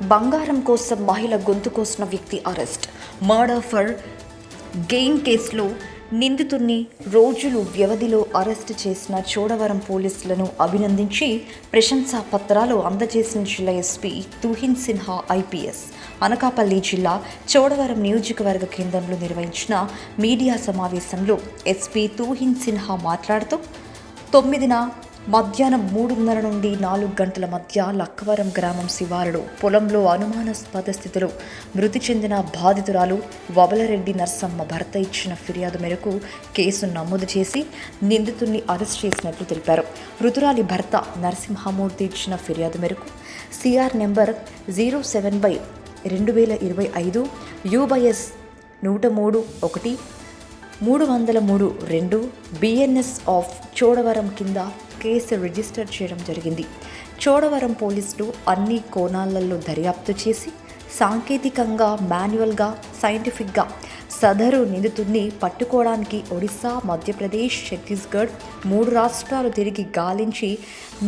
బంగారం కోసం మహిళ గొంతు కోసిన వ్యక్తి అరెస్ట్. మర్డర్ ఫర్ గెయిన్ కేసులో నిందితుడిని రోజులు వ్యవధిలో అరెస్ట్ చేసిన చోడవరం పోలీసులను అభినందించి ప్రశంసా పత్రాలు అందజేసిన జిల్లా ఎస్పీ తుహిన్ సిన్హా ఐపీఎస్. అనకాపల్లి జిల్లా చోడవరం నియోజకవర్గ కేంద్రంలో నిర్వహించిన మీడియా సమావేశంలో ఎస్పీ తుహిన్ సిన్హా మాట్లాడుతూ తొమ్మిదిన మధ్యాహ్నం మూడున్నర నుండి నాలుగు గంటల మధ్య లక్కవరం గ్రామం శివారులో పొలంలో అనుమానాస్పద స్థితిలో మృతి చెందిన బాధితురాలు వబలరెడ్డి నర్సమ్మ భర్త ఇచ్చిన ఫిర్యాదు మేరకు కేసు నమోదు చేసి నిందితుడిని అరెస్ట్ చేసినట్లు తెలిపారు. మృతురాలి భర్త నరసింహమూర్తి ఇచ్చిన ఫిర్యాదు మేరకు CR number zero seven by రెండు వేల ఇరవై ఐదు యూబైఎస్ నూట మూడు ఒకటి మూడు వందల మూడు రెండు బిఎన్ఎస్ ఆఫ్ చోడవరం కింద కేసు రిజిస్టర్ చేయడం జరిగింది. చోడవరం పోలీసులు అన్ని కోణాలలో దర్యాప్తు చేసి సాంకేతికంగా మాన్యువల్గా సైంటిఫిక్గా సదరు నిందితుడిని పట్టుకోవడానికి ఒడిశా మధ్యప్రదేశ్ ఛత్తీస్గఢ్ మూడు రాష్ట్రాలు తిరిగి గాలించి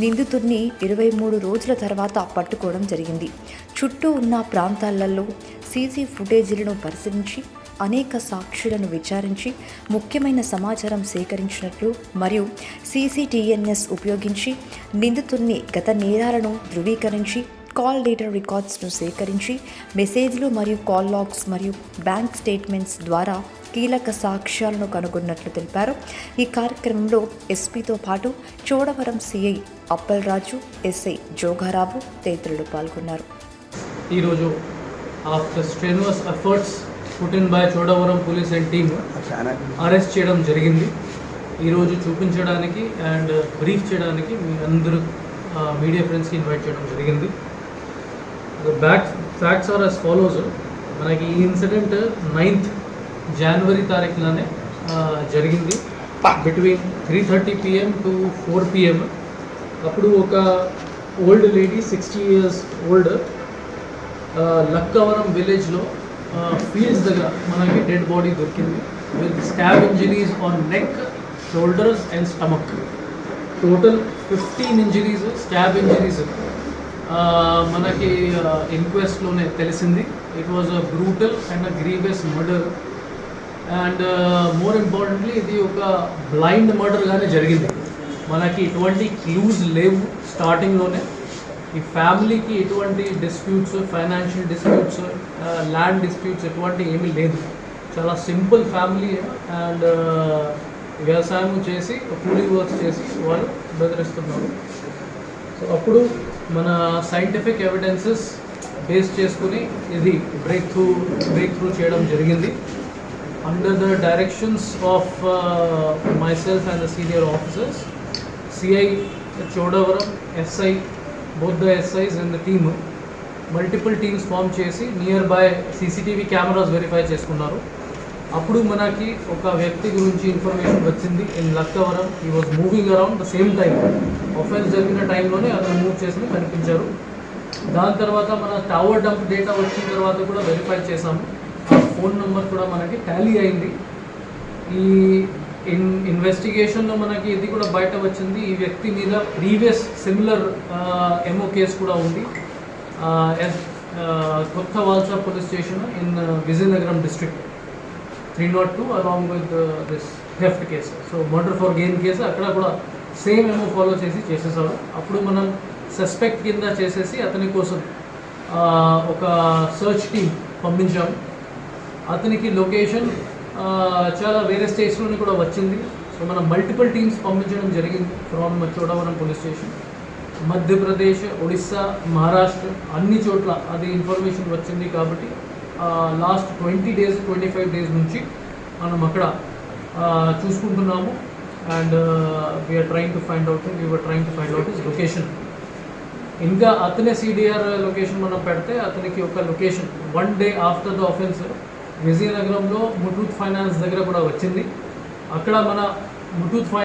నిందితుడిని ఇరవై మూడు రోజుల తర్వాత పట్టుకోవడం జరిగింది. చుట్టూ ఉన్న ప్రాంతాలలో సీసీ ఫుటేజీలను పరిశీలించి అనేక సాక్షులను విచారించి ముఖ్యమైన సమాచారం సేకరించినట్లు మరియు సీసీటీఎన్ఎస్ ఉపయోగించి నిందితుడిని గత నేరాలను ధృవీకరించి కాల్ డేటా రికార్డ్స్ను సేకరించి మెసేజ్లు మరియు కాల్ లాగ్స్ మరియు బ్యాంక్ స్టేట్మెంట్స్ ద్వారా కీలక సాక్ష్యాలను కనుగొన్నట్లు తెలిపారు. ఈ కార్యక్రమంలో ఎస్పీతో పాటు చోడవరం సిఐ అప్పలరాజు ఎస్ఐ జోగారావు తదితరులు పాల్గొన్నారు. ఈరోజు after strenuous efforts put in by Chodavaram police and team arrest చేయడం జరిగింది. ఈరోజు చూపించడానికి అండ్ బ్రీఫ్ చేయడానికి మీ అందరూ మీడియా ఫ్రెండ్స్కి ఇన్వైట్ చేయడం జరిగింది. Back facts are as follows మనకి ఈ ఇన్సిడెంట్ నైన్త్ జనవరి తారీఖులోనే జరిగింది. Between three thirty PM to four PM అప్పుడు ఒక old lady sixty years old Lakkavaram విలేజ్లో ఫీల్డ్స్ దగ్గర మనకి డెడ్ బాడీ దొరికింది. With stab injuries on neck shoulders and stomach total fifteen injuries stab injuries మనకి ఇన్క్వెస్ట్లోనే తెలిసింది. It was a brutal and a grievous murder and more importantly ఇది ఒక blind మర్డర్గానే జరిగింది. మనకి ఎటువంటి క్లూజ్ లేవు స్టార్టింగ్లోనే ఈ ఫ్యామిలీకి ఎటువంటి disputes financial disputes land disputes ఎటువంటి ఏమీ లేదు. చాలా సింపుల్ ఫ్యామిలీ అండ్ వ్యవసాయం చేసి కూలీ వర్క్స్ చేసి వాళ్ళు బెదిరిస్తున్నారు. సో అప్పుడు మన సైంటిఫిక్ ఎవిడెన్సెస్ బేస్ చేసుకుని ఇది బ్రేక్ త్రూ బ్రేక్ త్రూ చేయడం జరిగింది under the directions of myself and the senior officers CI Chodavaram SI both the SIs and the team multiple teams form చేసి nearby CCTV cameras verify చేసుకున్నారు. అప్పుడు మనకి ఒక వ్యక్తి గురించి ఇన్ఫర్మేషన్ వచ్చింది in Lakkavaram he was moving around the same time offence జరిగిన టైంలోనే అతను మూవ్ చేసి కనిపించారు. దాని తర్వాత మన టవర్ డంప్ డేటా వచ్చిన తర్వాత కూడా వెరిఫై చేసాము ఆ ఫోన్ నెంబర్ కూడా మనకి టాలీ అయింది. ఈ ఇన్ ఇన్వెస్టిగేషన్లో మనకి ఇది కూడా బయట వచ్చింది. ఈ వ్యక్తి మీద ప్రీవియస్ సిమిలర్ ఎంఓ కేసు కూడా ఉంది. Yes Kotha Valasa police station in Vizianagaram district three not two along with this theft case so murder for gain case అక్కడ కూడా సేమ్ ఏమో ఫాలో చేసి చేసేసాడు. అప్పుడు మనం సస్పెక్ట్ కింద చేసేసి అతని కోసం ఒక సర్చ్ టీమ్ పంపించాము అతనికి లొకేషన్ చాలా వేరే స్టేట్స్లోని కూడా వచ్చింది. సో మనం మల్టిపుల్ టీమ్స్ పంపించడం జరిగింది. From Chodavaram police station Madhya Pradesh Odisha Maharashtra అన్ని చోట్ల అది ఇన్ఫర్మేషన్ వచ్చింది కాబట్టి last twenty days twenty five days నుంచి మనం అక్కడ చూసుకుంటున్నాము. And we're trying to find out we're trying to find out his location ఇంకా అతనే సిడిఆర్ లొకేషన్ మనం పెడితే అతనికి ఒక location one day after the offence విజయనగరంలో ముటూత్ ఫైనాన్స్ దగ్గర కూడా వచ్చింది. అక్కడ మన ముటూత్ ఫైనాన్స్